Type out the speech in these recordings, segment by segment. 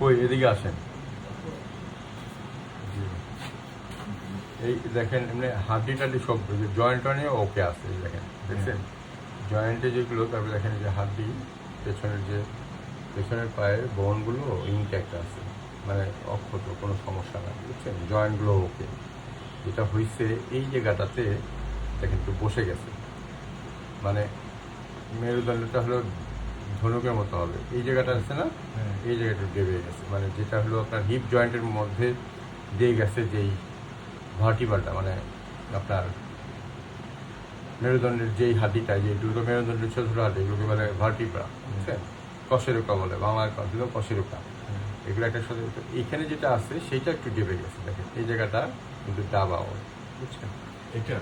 কই, এদিকে আসেন। এই দেখেন, এমনি হাড্ডি টাড্ডি সব জয়েন্ট টয়েন্টে ওকে আছে দেখেন, দেখছেন? জয়েন্টে যেগুলো, তারপরে দেখেন যে হাড্ডি, পেছনের যে, পেছনের পায়ের বোনগুলো ইনট্যাক্ট আছে। মানে অক্ষত, কোনো সমস্যা নাই, বুঝছেন? জয়েন্টগুলো ওকে যেটা হয়েছে এই জায়গাটাতে, দেখেন একটু বসে গেছে। মানে মেরুদণ্ডটা হলো ধনুকের মতো হবে। এই জায়গাটা আছে না? হ্যাঁ। এই জায়গাটা ডেবে গেছে মানে যেটা হলো আপনার হিপ জয়েন্টের মধ্যে দিয়ে গেছে যেই ভার্টিবালটা মানে আপনার মেরুদণ্ডের যেই হাতিটা যে দুটো মেরুদণ্ডের ছোটো ছোটো হাড্ডি এগুলোকে বলে ভার্টিব্রা বুঝছেন কশেরোকা বলে বাংলার কথা ছিল কশেরোকা। এগুলো একটা সাথে তো এইখানে যেটা আছে সেইটা একটু ডেবে গেছে দেখেন। এই জায়গাটা কিন্তু ডাবা ওর বুঝছেন? এটা?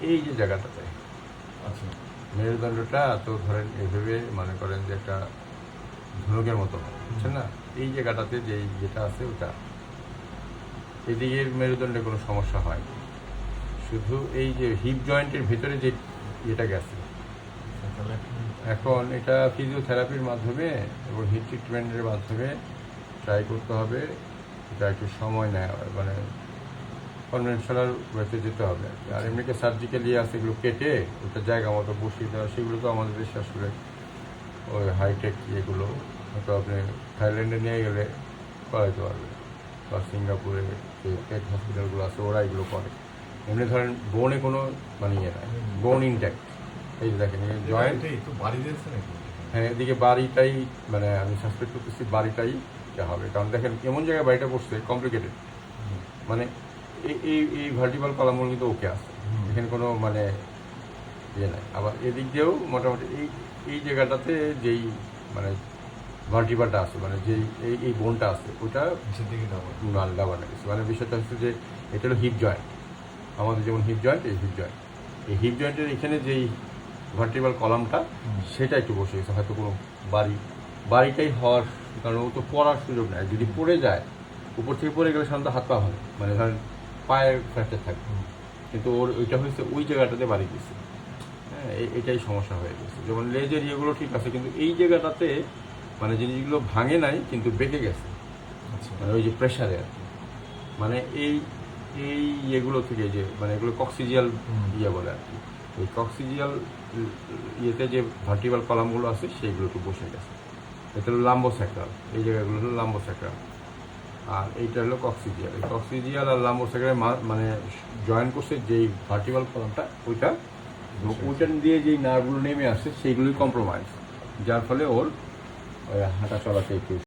এই যে জায়গাটাতে। আচ্ছা। মেরুদণ্ডটা তো ধরেন এইভাবে মনে করেন যে একটা ধনুকের মতো। বুঝছেন না? এই জায়গাটাতে যে যেটা আছে ওটা। এদিকের মেরুদণ্ডে কোনো সমস্যা হয় শুধু এই যে হিপ জয়েন্টের ভিতরে যে ইয়েটা গেছে। এখন এটা ফিজিওথেরাপির মাধ্যমে এবং হিট ট্রিটমেন্টের মাধ্যমে ট্রাই করতে হবে। এটা একটু সময় নেয় মানে কনভেনশনাল ওয়েতে যেতে হবে। আর এমনিতে সার্জিক্যালি আছে, এগুলো কেটে ওটা জায়গা মতো বসিয়ে দেওয়া, সেগুলো তো আমাদের দেশে আসলে ওই হাইটেক ইয়েগুলো হয়তো আপনি থাইল্যান্ডে নিয়ে গেলে করাইতে পারবে। বা সিঙ্গাপুরে যে পেট হসপিটালগুলো আছে ওরা এগুলো করে। এমনি ধরেন বোনে কোনো মানে ইয়ে নাই। বোন ইনট্যাক্ট এই যে দেখেন জয়েন্ট হ্যাঁ এদিকে বাড়িটাই মানে আমি সাসপেক্ট করতেছি বাড়িটাই যা হবে। কারণ দেখেন এমন জায়গায় বাড়িটা পড়ছে কমপ্লিকেটেড মানে এই এই এই ভার্টিবাল কলামগুলো কিন্তু ওকে আছে। এখানে কোনো মানে ইয়ে নাই। আবার এদিক দিয়েও মোটামুটি এই এই জায়গাটাতে যেই মানে ভার্টিবালটা আছে মানে যেই এই এই বোনটা আছে ওটা যাব বানা। গেছে। মানে বিষয়টা হচ্ছে যে এটা হলো হিপ জয়েন্ট। আমাদের যেমন হিপ জয়েন্ট এই হিপ জয়েন্ট। এই হিপ জয়েন্টের এখানে যেই ভার্টিবাল কলামটা সেটা একটু বসে গেছে হয়তো কোনো বাড়ি বাড়িটাই হওয়ার কারণ ও তো পড়ার সুযোগ নেই। যদি পড়ে যায় উপর থেকে পড়ে গেলে সাধারণত হাত পা ভাঙে। মানে ধরেন পায়ের ফ্র্যাকচার থাকবে কিন্তু ওর ওইটা হয়েছে ওই জায়গাটাতে বাড়ি গেছে। হ্যাঁ এটাই সমস্যা হয়ে গেছে। যেমন লেজের ইয়েগুলো ঠিক আছে কিন্তু এই জায়গাটাতে মানে জিনিসগুলো ভাঙে নাই কিন্তু বেঁকে গেছে। আচ্ছা। মানে ওই যে প্রেশারে আর কি। মানে এই এই ইয়েগুলো থেকে যে মানে এগুলো কক্সিজিয়াল ইয়ে বলে আর কি। এই কক্সিজিয়াল ইয়েতে যে ভার্টিবাল কলামগুলো আছে সেইগুলো একটু বসে গেছে। এটা হলো লাম্বো স্যাক্রাল এই জায়গাগুলো হলো লাম্বো স্যাক্রাল আর এইটা হলো কক্সিজিয়াল এই কক্সিজিয়াল আর লাম্বো স্যাক্রাল মানে জয়েন করছে যেই ভার্টিবাল কলামটা ওইটা এবং দিয়ে যেই নার্ভগুলো নেমে আসছে সেইগুলোই কম্প্রোমাইজ যার ফলে ওর হাঁটা চলাতে একটু